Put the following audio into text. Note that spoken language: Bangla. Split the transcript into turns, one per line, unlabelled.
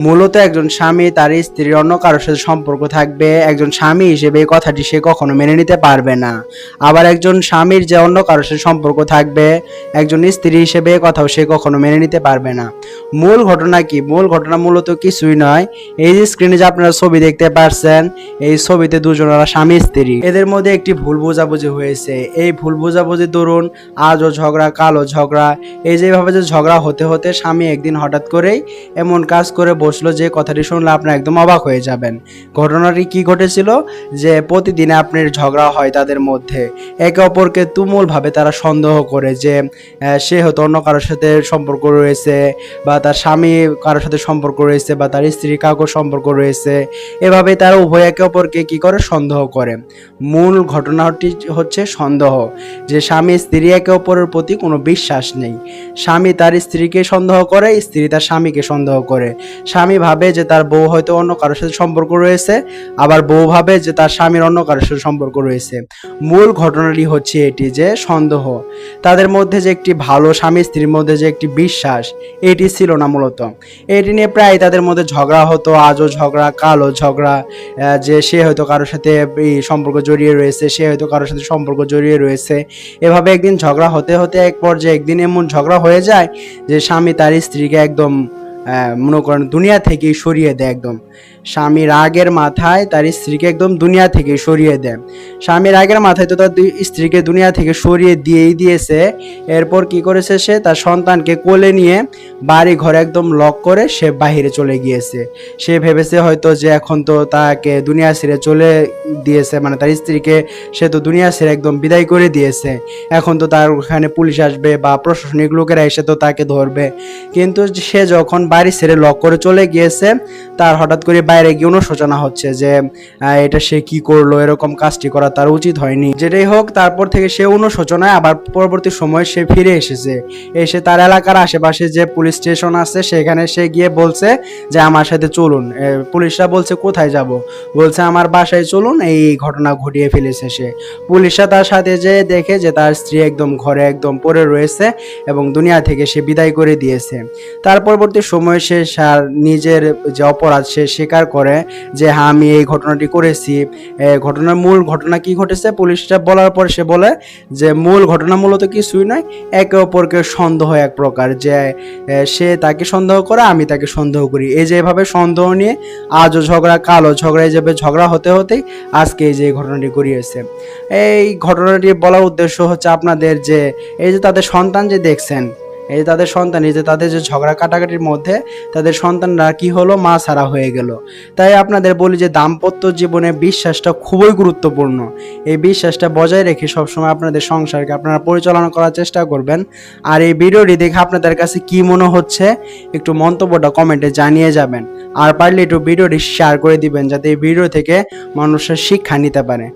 মূলত একজন স্বামী তার স্ত্রীর অন্য কারোর সাথে সম্পর্ক থাকবে, একজন স্বামী হিসেবে এই কথাটি সে কখনো মেনে নিতে পারবে না। আবার একজন স্বামীর যে অন্য কারোর সাথে সম্পর্ক থাকবে, একজন স্ত্রী হিসেবে কথাও সে কখনো মেনে নিতে পারবে না। মূল ঘটনা কি? মূল ঘটনা মূলত কিছুই নয়। এই যে স্ক্রিনে যে আপনারা ছবি দেখতে পারছেন, এই ছবিতে দুজনেরা স্বামী, স্ত্রী। এদের মধ্যে একটি ভুল বোঝাবুঝি হয়েছে। এই ভুল বোঝাবুঝি দরুন আজও ঝগড়া কালো ঝগড়া। এই যেভাবে যে ঝগড়া হতে হতে স্বামী একদিন হঠাৎ করেই এমন কাজ করে বসল যে কথাটি শুনলে আপনার একদম অবাক হয়ে যাবেন। ঘটনাটি কি ঘটেছিল? যে প্রতিদিন আপনার ঝগড়া হয় তাদের মধ্যে। একে অপরকে তুমুলভাবে তারা সন্দেহ করে যে সে হয়তো অন্য কারোর সাথে সম্পর্ক রয়েছে বা তার স্বামী কারোর সাথে সম্পর্ক রয়েছে বা তার স্ত্রী কাউকে সম্পর্ক রয়েছে। এভাবে তারা উভয় একে অপরকে কি করে? সন্দেহ করে। মূল ঘটনাটি হচ্ছে সন্দেহ, যে স্বামী স্ত্রী একে অপরের প্রতি কোনো বিশ্বাস নেই। স্বামী তার স্ত্রীকে সন্দেহ করে, স্ত্রী তার স্বামীকে সন্দেহ করে। স্বামী ভাবে যে তার বউ হয়তো অন্য কারোর সাথে সম্পর্ক রয়েছে, আবার বউ ভাবে যে তার স্বামীর অন্য কারোর সাথে সম্পর্ক রয়েছে। মূল ঘটনাটি হচ্ছে এটি যে সন্দেহ। তাদের মধ্যে যে একটি ভালো স্বামী, স্ত্রীর মধ্যে যে একটি বিশ্বাস, এটি ছিল না মূলত। এটি নিয়ে প্রায় তাদের মধ্যে ঝগড়া হতো, আজও ঝগড়া কালো ঝগড়া যে সে হয়তো কারোর সাথে সম্পর্ক জড়িয়ে রয়েছে, সে হয়তো কারোর সাথে সম্পর্ক জড়িয়ে রয়েছে। এভাবে একদিন ঝগড়া হতে হতে এক পর্যায়ে একদিন এমন ঝগড়া হয়ে যায় যে স্বামী তার স্ত্রীকে একদম মনে করেন দুনিয়া থেকেই সরিয়ে দেয় একদম। স্বামী রাগের মাথায় তার স্ত্রীকে একদম দুনিয়া থেকে সরিয়ে দেয়। স্বামী রাগের মাথায় তো তার স্ত্রীকে দুনিয়া থেকে সরিয়ে দিয়েই দিয়েছে। এরপর কি করেছে সে? তার সন্তানকে কোলে নিয়ে বাড়ি ঘরে একদম লক করে সে বাহিরে চলে গিয়েছে। সে ভেবেছে হয়তো যে এখন তো তাকে দুনিয়া ছেড়ে চলে দিয়েছে মানে তার স্ত্রীকে সে তো দুনিয়া ছেড়ে একদম বিদায় করে দিয়েছে। এখন তো তার ওখানে পুলিশ আসবে বা প্রশাসনিক লোকেরা এসে তো তাকে ধরবে। কিন্তু সে যখন বাড়ি ছেড়ে লক করে চলে গিয়েছে। তার হঠাৎ করে বাইরে গিয়ে অনুশোচনা হচ্ছে যে এটা সে কি করল, এরকম কাজটি করা তার উচিত হয়নি। যেটাই হোক, তারপর থেকে সে অনুশোচনায় আবার পরবর্তী সময় সে ফিরে এসেছে। এসে তার এলাকার আশেপাশে যে পুলিশ স্টেশন আছে, সেখানে সে গিয়ে বলছে যে, আমার সাথে চলুন। পুলিশরা বলছে, কোথায় যাব? বলছে, আমার বাসায় চলুন। এই ঘটনা ঘটিয়ে ফেলেছে সে। পুলিশরা তার সাথে যে দেখে যে তার স্ত্রী একদম ঘরে একদম পড়ে রয়েছে এবং দুনিয়া থেকে সে বিদায় করে দিয়েছে। তার পরবর্তী সময়ে সে সার নিজের যে অপরাধ সে স্বীকার করে যে হ্যাঁ আমি এই ঘটনাটি করেছি। ঘটনার মূল ঘটনা কি ঘটেছে? পুলিশটা বলার পর সে বলে যে, মূল ঘটনা মূলত কিছুই নয়। একে অপরকে সন্দেহ এক প্রকার যে সে তাকে সন্দেহ করে, আমি তাকে সন্দেহ করি। এই যে এভাবে সন্দেহ নিয়ে আজও ঝগড়া কালো ঝগড়া, এই যাবে ঝগড়া হতে হতেই আজকে এই যে ঘটনাটি করিয়েছে এই ঘটনাটি বলার উদ্দেশ্য হচ্ছে আপনাদের যে, এই যে তাদের সন্তান যে দেখছেন এই যে তাদের সন্তান, এই যে তাদের যে ঝগড়া কাটাকাটির মধ্যে তাদের সন্তানরা কি হলো? মা ছাড়া হয়ে গেল। তাই আপনাদের বলি যে দাম্পত্য জীবনে বিশ্বাসটা খুবই গুরুত্বপূর্ণ। এই বিশ্বাসটা বজায় রেখে সবসময় আপনাদের সংসারকে আপনারা পরিচালনা করার চেষ্টা করবেন। আর এই ভিডিওটি দেখে আপনাদের কাছে কি মনে হচ্ছে, একটু মন্তব্যটা কমেন্টে জানিয়ে যাবেন। আর পারলে একটু ভিডিওটি শেয়ার করে দিবেন, যাতে এই ভিডিও থেকে মানুষের শিক্ষা নিতে পারে।